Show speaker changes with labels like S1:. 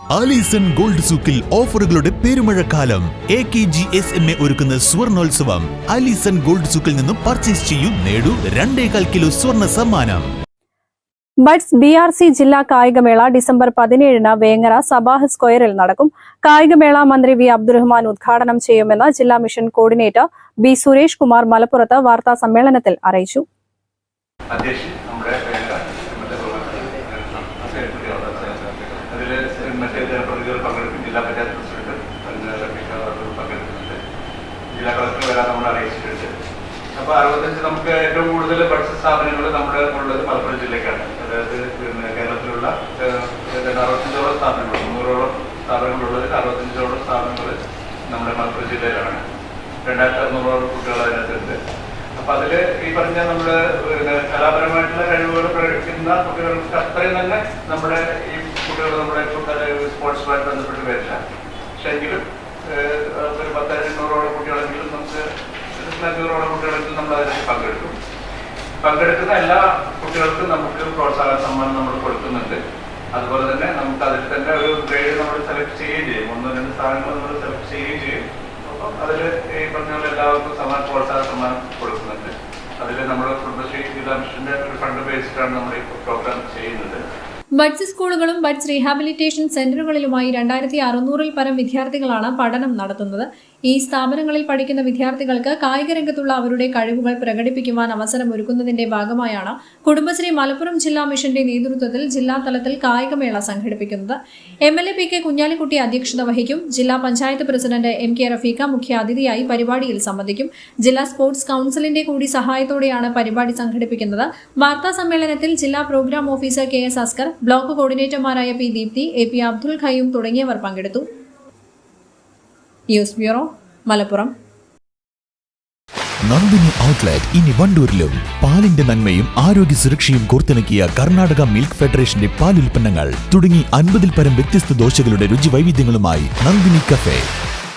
S1: Alison gold സൂക്കിൽ ഓഫറുകളുടെ പെരുമഴക്കാലം. A K G S M A ഒരുക്കുന്ന സ്വർണോത്സവം. ആലീസൺ ഗോൾഡ് സൂക്കിൽ നിന്നും പർച്ചേസ് ചെയ്യൂ നേടൂ രണ്ടേകാൽ കിലോ സ്വർണ സമ്മാനം.
S2: ബഡ്സ് ബി ആർ സി ജില്ലാ കായികമേള ഡിസംബർ പതിനേഴിന് വേങ്ങര സബാഹ് സ്ക്വയറിൽ നടക്കും. കായികമേള മന്ത്രി വി അബ്ദുറഹ്മാൻ ഉദ്ഘാടനം ചെയ്യുമെന്ന് ജില്ലാ mission coordinator B Suresh Kumar മലപ്പുറത്ത് വാർത്താ സമ്മേളനത്തിൽ അറിയിച്ചു.
S3: അധ്യക്ഷൻ നമ്മുടെ വേണ്ട മറ്റേ അതിൽ മറ്റേ ജനപ്രതിനിധികൾ പങ്കെടുക്കും ജില്ലാ പഞ്ചായത്ത് പ്രസിഡന്റ് പങ്കെടുക്കുന്നുണ്ട് ജില്ലാ കളക്ടർ വരാൻ നമ്മൾ അറിയിച്ചിട്ടുണ്ട്. അപ്പോൾ അറുപത്തഞ്ച് നമുക്ക് ഏറ്റവും കൂടുതൽ ബഡ്ജറ്റ് സ്ഥാപനങ്ങൾ നമ്മുടെ ഉള്ളത് മലപ്പുറം ജില്ലയ്ക്കാണ്. അതായത് പിന്നെ കേരളത്തിലുള്ള അറുപത്തഞ്ചോളം സ്ഥാപനങ്ങൾ മുന്നൂറോളം സ്ഥാപനങ്ങളുള്ളതിൽ അറുപത്തഞ്ചോളം സ്ഥാപനങ്ങൾ നമ്മുടെ മലപ്പുറം ജില്ലയിലാണ്. രണ്ടായിരത്തി അറുന്നൂറോളം കുട്ടികൾ അതിനകത്തുണ്ട്. അപ്പൊ അതിൽ ഈ പറഞ്ഞ നമ്മുടെ കലാപരമായിട്ടുള്ള കഴിവുകൾ പ്രകടിപ്പിക്കുന്ന കുട്ടികൾക്ക് അത്രയും തന്നെ നമ്മുടെ ഈ കുട്ടികൾ നമ്മുടെ സ്പോർട്സുമായിട്ട് ബന്ധപ്പെട്ട് വരില്ല. പക്ഷെ എങ്കിലും ഒരു പത്ത് എണ്ണൂറോളം കുട്ടികളെങ്കിലും നമുക്ക് അഞ്ഞൂറോളം കുട്ടികളെങ്കിലും നമ്മൾ അതിൽ പങ്കെടുക്കും. പങ്കെടുക്കുന്ന എല്ലാ കുട്ടികൾക്കും നമുക്ക് പ്രോത്സാഹന സമ്മാനം നമ്മൾ കൊടുക്കുന്നുണ്ട്. അതുപോലെ തന്നെ നമുക്ക് അതിൽ തന്നെ ഒരു ഗ്രേഡ് നമ്മൾ സെലക്ട് ചെയ്യുകയും ചെയ്യും. ഒന്ന് രണ്ട് സ്ഥാനങ്ങൾ നമ്മൾ സെലക്ട് ചെയ്യുകയും ചെയ്യും. അപ്പം അതിൽ ഈ പറഞ്ഞ എല്ലാവർക്കും സമ്മാനം പ്രോത്സാഹന സമ്മാനം കൊടുക്കുന്നുണ്ട്. അതിൽ നമ്മുടെ കുടുംബശ്രീ ജില്ലാ ഒരു ഫണ്ട് ബേസ്ഡാണ് നമ്മൾ ഈ പ്രോഗ്രാം ചെയ്യുന്നത്.
S4: ബഡ്സ് സ്കൂളുകളും ബഡ്സ് റീഹാബിലിറ്റേഷൻ സെന്ററുകളിലുമായി രണ്ടായിരത്തി അറുന്നൂറിൽ പരം വിദ്യാർത്ഥികളാണ് പഠനം നടത്തുന്നത്. ഈ സ്ഥാപനങ്ങളിൽ പഠിക്കുന്ന വിദ്യാർത്ഥികൾക്ക് കായിക രംഗത്തുള്ള അവരുടെ കഴിവുകൾ പ്രകടിപ്പിക്കുവാൻ അവസരമൊരുക്കുന്നതിന്റെ ഭാഗമായാണ് കുടുംബശ്രീ മലപ്പുറം ജില്ലാ മിഷന്റെ നേതൃത്വത്തിൽ ജില്ലാ തലത്തിൽ കായികമേള സംഘടിപ്പിക്കുന്നത്. M L A P K Kunhalikutty അധ്യക്ഷത വഹിക്കും. ജില്ലാ panchayat president M K Rafeeqa മുഖ്യാതിഥിയായി പരിപാടിയിൽ സംബന്ധിക്കും. ജില്ലാ സ്പോർട്സ് കൌൺസിലിന്റെ കൂടി സഹായത്തോടെയാണ് പരിപാടി സംഘടിപ്പിക്കുന്നത്. വാർത്താ സമ്മേളനത്തിൽ ജില്ലാ programme officer K S Askar block കോർഡിനേറ്റർമാരായ P Deepthi A P Abdul Khayyum തുടങ്ങിയവർ പങ്കെടുത്തു. News bureau Malappuram.
S1: Nandini outlet ഇനി വണ്ടൂരിലും. പാലിന്റെ നന്മയും ആരോഗ്യ സുരക്ഷയും കോർത്തിണക്കിയ കർണാടക മിൽക്ക് ഫെഡറേഷന്റെ പാൽ ഉൽപ്പന്നങ്ങൾ തുടങ്ങി അൻപതിൽ പരം വ്യത്യസ്ത ദോശകളുടെ രുചി വൈവിധ്യങ്ങളുമായി നന്ദിനി കഫേ.